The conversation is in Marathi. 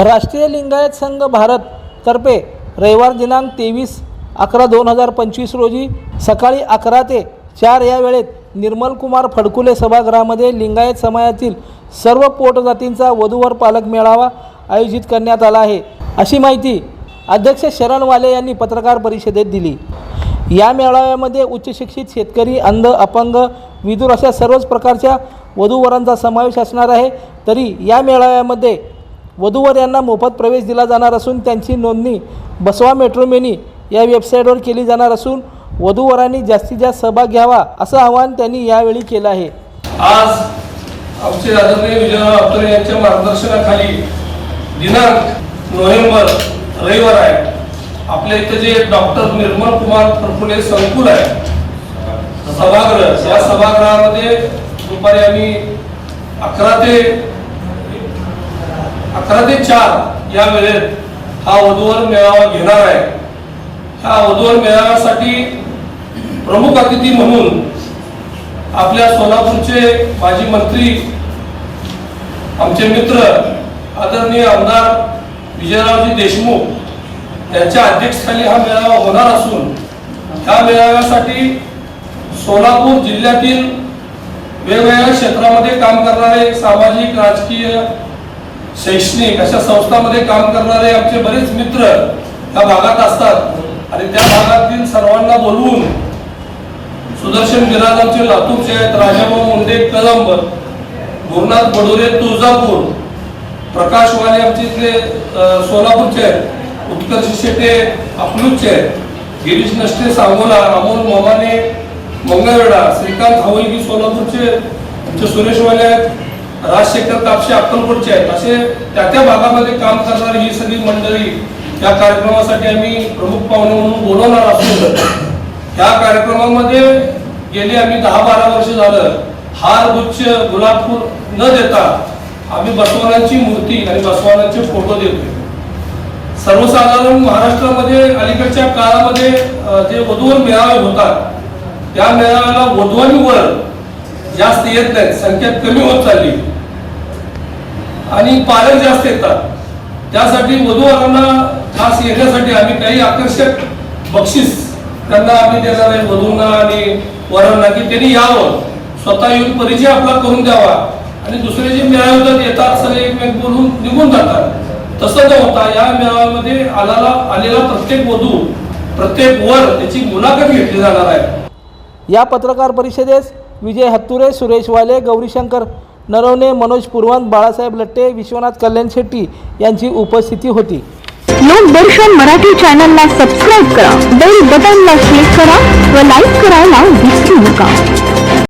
राष्ट्रीय लिंगायत संघ भारत तर्फे रविवार दिनांक तेवीस अकरा दोन हजार पंचवीस रोजी सकाळी अकरा ते चार या वेळेत निर्मलकुमार फडकुले सभागृहामध्ये लिंगायत समाजातील सर्व पोटजातींचा वधूवर पालक मेळावा आयोजित करण्यात आला आहे. अशी माहिती अध्यक्ष शरण वाले यांनी पत्रकार परिषदेत दिली. या मेळाव्यामध्ये उच्चशिक्षित शेतकरी अंध अपंग विदूर अशा सर्वच प्रकारच्या वधूवरांचा समावेश असणार आहे. तरी या मेळाव्यामध्ये वधूवर यांना मोफत प्रवेश दिला जाणार असून त्यांची नोंदणी बसवा मेट्रोमेनी या वेबसाईटवर केली जाणार असून वधूवरांनी जास्तीत जास्त सहभाग घ्यावा असं आवाहन त्यांनी यावेळी केलं आहे. आज आमचे आदरणीय विजय यांच्या मार्गदर्शनाखाली दिनांक नोव्हेंबर रविवार आहे. आपल्या इथे जे डॉक्टर निर्मल कुमार प्रफुले संकुल आहे सभागृह या सभागृहामध्ये दुपारी आम्ही अकरा ते अकरा ते चार या वेळेत हा वधूवर मेळावा घेणार आहे. ह्या वधूवर मेळाव्यासाठी प्रमुख अतिथी म्हणून आपल्या सोलापूरचे माजी मंत्री आमचे मित्र आदरणीय आमदार विजयरावजी देशमुख यांच्या अध्यक्षस्थानी हा मेळावा होणार असून ह्या मेळाव्यासाठी सोलापूर जिल्ह्यातील वेगवेगळ्या क्षेत्रामध्ये काम करणारे सामाजिक राजकीय शैक्षणिक अशा संस्थांमध्ये काम करणारे आमचे बरेच मित्र त्या भागात असतात. आणि त्या भागातील सर्वांना बोलवून सुदर्शन बिराज लातूरचे आहेत. राजाभाऊ मुंडे कदंब गुरुनाथ बडोरे तुळजापूर प्रकाश वाले आमचे इथले सोलापूरचे आहेत उत्कर्ष शेटे अकलूजचे आहेत गिरीश नष्टे सांगोला अमोल मोमाने मंगळवेढा श्रीकांत हवलगी सोलापूरचे आमचे सुरेश वाले आहेत राजशेखर कापशे अक्कलकोटचे आहेत. असे त्या त्या भागामध्ये काम करणारी ही सगळी मंडळी या कार्यक्रमासाठी आम्ही प्रमुख पाहुणे म्हणून बोलवणार असून या कार्यक्रमामध्ये गेली आम्ही दहा बारा वर्ष झालं. हार गुच्छ गुलाब फूल न देता आम्ही बसवानांची मूर्ती आणि बसवानांचे फोटो देतो सर्वसाधारण महाराष्ट्रामध्ये अलीकडच्या काळामध्ये जे वधूवर मेळावे होतात त्या मेळाव्याला वधवांवर वर जास्त येत नाहीत. संख्या कमी होत चालली. आणि पालक जास्त येतात. त्यासाठी वधूवरांना खास येण्यासाठी आम्ही काही आकर्षक बक्षीस त्यांना आम्ही देणार आहे. वधूंना आणि वरांना की त्यांनी यावं. स्वतः येऊन परिचय आपला करून द्यावा. आणि दुसरे जे मेळावे होतात येतात सगळे एकमेक बोलून निघून जातात. तसं न होता या मेळाव्यामध्ये आलेला आलेला प्रत्येक वधू प्रत्येक वर त्याची मुलाखत घेतली जाणार आहे. या पत्रकार परिषदेस विजय हत्तुरे सुरेश वाले गौरीशंकर नरवणे मनोज पुरवंत बाळासाहेब लट्टे विश्वनाथ कल्याण शेट्टी यांची उपस्थिती होती. लोकदर्शन मराठी चॅनलला सबस्क्राईब करा बेल बटनला क्लिक करा व लाईक करायला विसरू नका.